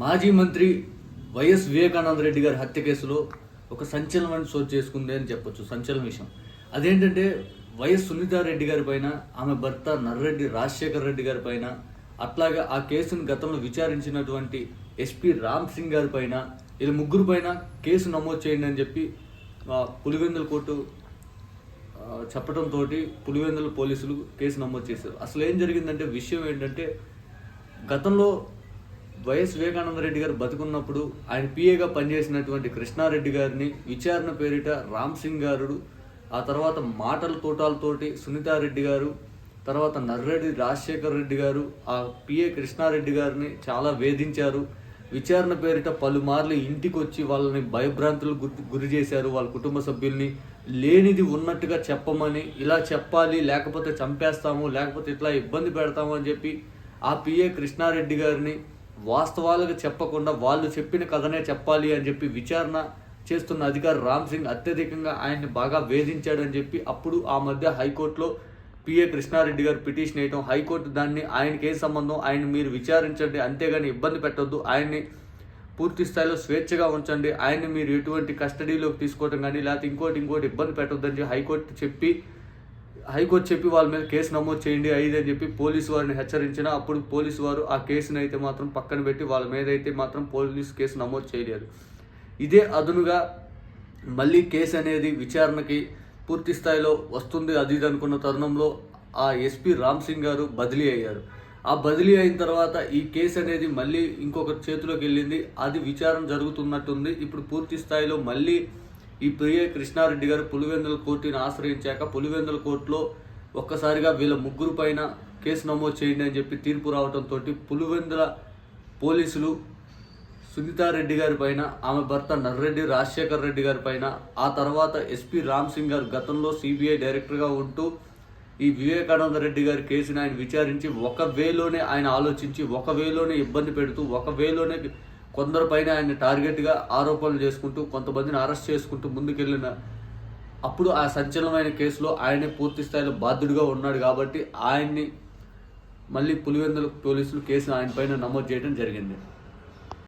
మాజీ మంత్రి వైఎస్ వివేకానంద రెడ్డి గారి హత్య కేసులో ఒక సంచలనం చోటు చేసుకుంది అని చెప్పొచ్చు సంచలన విషయం. అదేంటంటే వైఎస్ సునీతారెడ్డి గారి పైన ఆమె భర్త నర్రెడ్డి రాజశేఖర్ రెడ్డి గారి పైన అట్లాగే ఆ కేసును గతంలో విచారించినటువంటి ఎస్పీ రామ్ సింగ్ గారి పైన వీళ్ళ ముగ్గురు పైన కేసు నమోదు చేయండి అని చెప్పి పులివెందుల కోర్టు చెప్పడంతో పులివెందుల పోలీసులు కేసు నమోదు చేశారు. అసలు ఏం జరిగిందంటే విషయం ఏంటంటే గతంలో వైఎస్ వివేకానంద రెడ్డి గారు బతుకున్నప్పుడు ఆయన పిఏగా పనిచేసినటువంటి కృష్ణారెడ్డి గారిని విచారణ పేరిట రామ్ సింగ్ గారు ఆ తర్వాత మాటల తోటాలతోటి సునీతారెడ్డి గారు తర్వాత నర్రెడ్డి రాజశేఖర్ రెడ్డి గారు ఆ పిఏ కృష్ణారెడ్డి గారిని చాలా వేధించారు. విచారణ పేరిట పలుమార్లు ఇంటికి వచ్చి వాళ్ళని భయభ్రాంతులు గురి గురి చేశారు. వాళ్ళ కుటుంబ సభ్యుల్ని లేనిది ఉన్నట్టుగా చెప్పమని ఇలా చెప్పాలి లేకపోతే చంపేస్తాము లేకపోతే ఇట్లా ఇబ్బంది పెడతాము అని చెప్పి ఆ పిఏ కృష్ణారెడ్డి గారిని వాస్తవాలకు చెప్పకుండా వాళ్ళు చెప్పిన కథనే చెప్పాలి అని చెప్పి విచారణ చేస్తున్న అధికారి రామ్ సింగ్ అత్యధికంగా ఆయన్ని బాగా వేధించాడని చెప్పి అప్పుడు ఆ మధ్య హైకోర్టులో పిఏ కృష్ణారెడ్డి గారు పిటిషన్ వేయటం హైకోర్టు దాన్ని ఆయనకి ఏ సంబంధం ఆయన మీరు విచారించండి అంతేగాని ఇబ్బంది పెట్టొద్దు ఆయన్ని పూర్తి స్థాయిలో స్వేచ్ఛగా ఉంచండి ఆయన్ని మీరు ఎటువంటి కస్టడీలోకి తీసుకోవడం కానీ లేకపోతే ఇంకోటి ఇంకోటి ఇబ్బంది పెట్టొద్దని చెప్పి హైకోర్టు చెప్పి హైకోర్టు చెప్పి వాళ్ళ మీద కేసు నమోదు చేయండి ఐదు అని చెప్పి పోలీసు వారిని హెచ్చరించిన అప్పుడు పోలీసు వారు ఆ కేసును అయితే మాత్రం పక్కన పెట్టి వాళ్ళ మీద అయితే మాత్రం పోలీసు కేసు నమోదు చేయలేదు. ఇదే అదునుగా మళ్ళీ కేసు అనేది విచారణకి పూర్తి స్థాయిలో వస్తుంది అది ఇది అనుకున్న తరుణంలో ఆ ఎస్పీ రామ్ సింగ్ గారు బదిలీ అయ్యారు. ఆ బదిలీ అయిన తర్వాత ఈ కేసు అనేది మళ్ళీ ఇంకొక చేతిలోకి వెళ్ళింది. అది విచారణ జరుగుతున్నట్టుంది. ఇప్పుడు పూర్తి స్థాయిలో మళ్ళీ ఈ ప్రియ కృష్ణారెడ్డి గారు పులివెందుల కోర్టుని ఆశ్రయించాక పులివెందుల కోర్టులో ఒక్కసారిగా వీళ్ళ ముగ్గురు పైన కేసు నమోదు చేయండి అని చెప్పి తీర్పు రావడంతో పులివెందుల పోలీసులు సునీతారెడ్డి గారి పైన ఆమె భర్త నర్రెడ్డి రాజశేఖర్ రెడ్డి గారి పైన ఆ తర్వాత ఎస్పీ రామ్ సింగ్ గారు గతంలో సిబిఐ డైరెక్టర్గా ఉంటూ ఈ వివేకానంద రెడ్డి గారి కేసుని ఆయన విచారించి ఒక వేలోనే ఆయన ఆలోచించి ఒక వేలోనే ఇబ్బంది పెడుతూ ఒక వేలోనే కొందరు పైన ఆయన టార్గెట్గా ఆరోపణలు చేసుకుంటూ కొంతమందిని అరెస్ట్ చేసుకుంటూ ముందుకెళ్ళిన అప్పుడు ఆ సంచలనమైన కేసులో ఆయనే పూర్తి స్థాయిలో బాధ్యుడిగా ఉన్నాడు కాబట్టి ఆయన్ని మళ్ళీ పులివెందుల పోలీసులు కేసు ఆయన పైన నమోదు చేయడం జరిగింది.